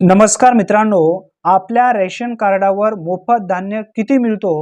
नमस्कार मित्रांनो आपल्या रेशन कार्डावर मोफत धान्य किती मिळतो?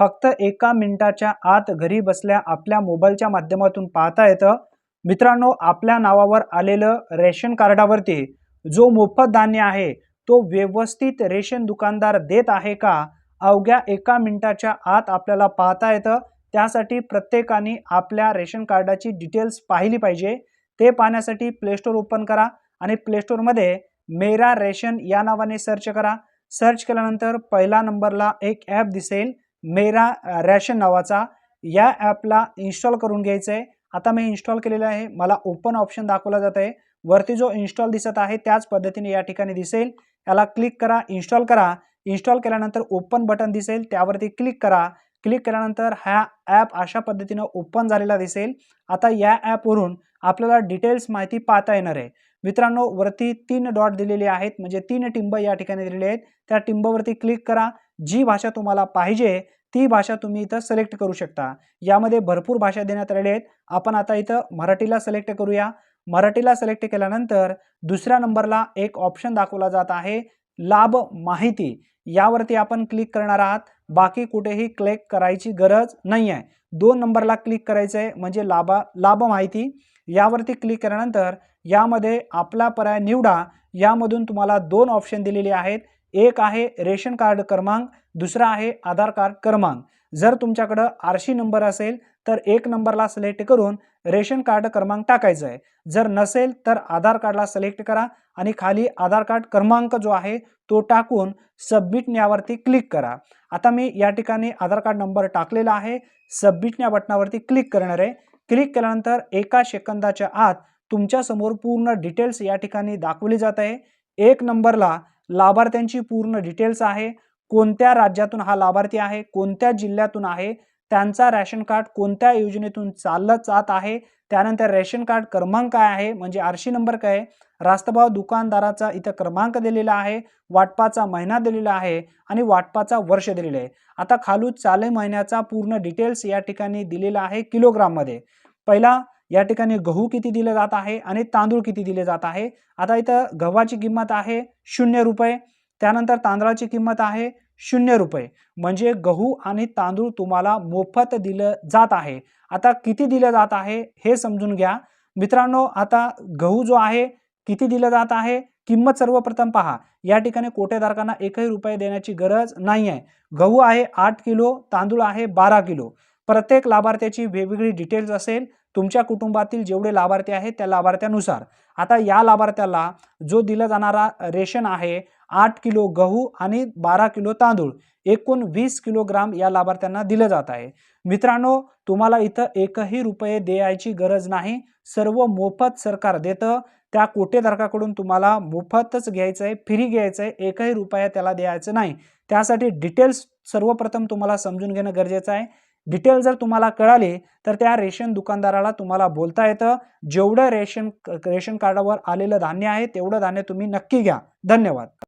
फक्त एका मिनिटाच्या आत घरी बसल्या आपल्या मोबाईलच्या माध्यमातून पाहता येतं. मित्रांनो आपल्या नावावर आलेलं रेशन कार्डावरती जो मोफत धान्य आहे तो व्यवस्थित रेशन दुकानदार देत आहे का? अवघ्या एका मिनिटाच्या आत आपल्याला पाहता येतं. त्यासाठी प्रत्येकाने आपल्या रेशन कार्डाची डिटेल्स पाहिली पाहिजे. ते पाहण्यासाठी प्लेस्टोर ओपन करा आणि प्लेस्टोरमध्ये मेरा रेशन या नावाने सर्च करा. सर्च केल्यानंतर पहिला नंबरला एक ॲप दिसेल मेरा रॅशन नावाचा. या ॲपला इन्स्टॉल करून घ्यायचं आहे आता मी इन्स्टॉल केलेलं आहे. मला ओपन ऑप्शन दाखवला जात आहे. वरती जो इन्स्टॉल दिसत आहे त्याच पद्धतीने या ठिकाणी दिसेल. याला क्लिक करा इन्स्टॉल करा. इन्स्टॉल केल्यानंतर ओपन बटन दिसेल. त्यावरती क्लिक करा. क्लिक केल्यानंतर हा ॲप अशा पद्धतीनं ओपन झालेला दिसेल. आता या ॲपवरून आपल्याला डिटेल्स माहिती पाहता येणार आहे. मित्रांनो वरती तीन डॉट दिलेले आहेत. म्हणजे तीन टिंब या ठिकाणी दिलेले आहेत. त्या टिंबवरती क्लिक करा. जी भाषा तुम्हाला पाहिजे ती भाषा तुम्ही इथं सिलेक्ट करू शकता. यामध्ये भरपूर भाषा देण्यात आलेल्या आहेत. आपण आता इथं मराठीला सिलेक्ट करूया. मराठीला सिलेक्ट केल्यानंतर दुसऱ्या नंबरला एक ऑप्शन दाखवला जात आहे. लाभ माहिती. यावरती आपण क्लिक करणार आहात. बाकी कुठेही क्लिक करायची गरज नाही आहे दोन नंबरला क्लिक करायचं आहे म्हणजे लाभा लाभ माहिती. यावरती क्लिक केल्यानंतर यामध्ये आपला पर्याय निवडा. यामधून तुम्हाला दोन ऑप्शन दिलेले आहेत. एक आहे रेशन कार्ड क्रमांक दुसरा आहे आधार कार्ड क्रमांक. जर तुमच्याकडं आरशी नंबर असेल तर एक नंबरला सिलेक्ट करून रेशन कार्ड क्रमांक टाकायचा आहे जर नसेल तर आधार कार्डला सिलेक्ट करा आणि खाली आधार कार्ड क्रमांक जो आहे तो टाकून सबमिट यावरती क्लिक करा. आता मी या ठिकाणी आधार कार्ड नंबर टाकलेला आहे. सबमिट या बटनावरती क्लिक करणार आहे. क्लिक केल्यानंतर एका सेकंदाच्या आत तुमच्यासमोर पूर्ण डिटेल्स या ठिकाणी दाखवली जात आहे. एक नंबरला लाभार्थ्यांची पूर्ण डिटेल्स आहे. कोणत्या राज्यातून हा लाभार्थी आहे? कोणत्या जिल्ह्यातून आहे? त्यांचा रॅशन कार्ड कोणत्या योजनेतून चाललं जात आहे? त्यानंतर रेशन कार्ड क्रमांक काय आहे म्हणजे आरशी नंबर काय आहे? रास्तभाव दुकानदाराचा इथं क्रमांक दिलेला आहे वाटपाचा महिना दिलेला आहे आणि वाटपाचा वर्ष दिलेलं आहे. आता खालू चालू महिन्याचा पूर्ण डिटेल्स या ठिकाणी दिलेला आहे किलोग्राममध्ये. पहिला या ठिकाणी गहू किती दिले जात आहे आणि तांदूळ किती दिले जात आहे? आता इथं गव्हाची किंमत आहे शून्य रुपये त्यानंतर तांदळाची किंमत आहे शून्य रुपये. म्हणजे गहू आणि तांदूळ तुम्हाला मोफत दिलं जात आहे. आता किती दिलं जात आहे हे समजून घ्या. मित्रांनो आता गहू जो आहे किती दिलं जात आहे? किंमत सर्वप्रथम पहा. या ठिकाणी कोटेधारकांना एकही रुपये देण्याची गरज नाही आहे गहू आहे आठ किलो तांदूळ आहे बारा किलो. प्रत्येक लाभार्थ्याची वेगवेगळी डिटेल्स असेल. तुमच्या कुटुंबातील जेवढे लाभार्थी आहेत त्या लाभार्थ्यानुसार. आता या लाभार्थ्याला जो दिला जाणारा रेशन आहे आठ किलो गहू आणि बारा किलो तांदूळ एकूण वीस किलोग्राम या लाभार्थ्यांना दिलं जात आहे. मित्रांनो तुम्हाला इथं एकही रुपये द्यायची गरज नाही. सर्व मोफत सरकार देतं. त्या कोटेधारकाकडून तुम्हाला मोफतच घ्यायचं आहे फ्री घ्यायचं आहे. एकही रुपया त्याला द्यायचं नाही. त्यासाठी डिटेल्स सर्वप्रथम तुम्हाला समजून घेणं गरजेचं आहे. डिटेल जर तुम्हाला कळाली तर त्या रेशन दुकानदाराला तुम्हाला बोलता येतं. जेवढं रेशन रेशन कार्डावर आलेलं धान्य आहे तेवढं धान्य तुम्ही नक्की घ्या. धन्यवाद.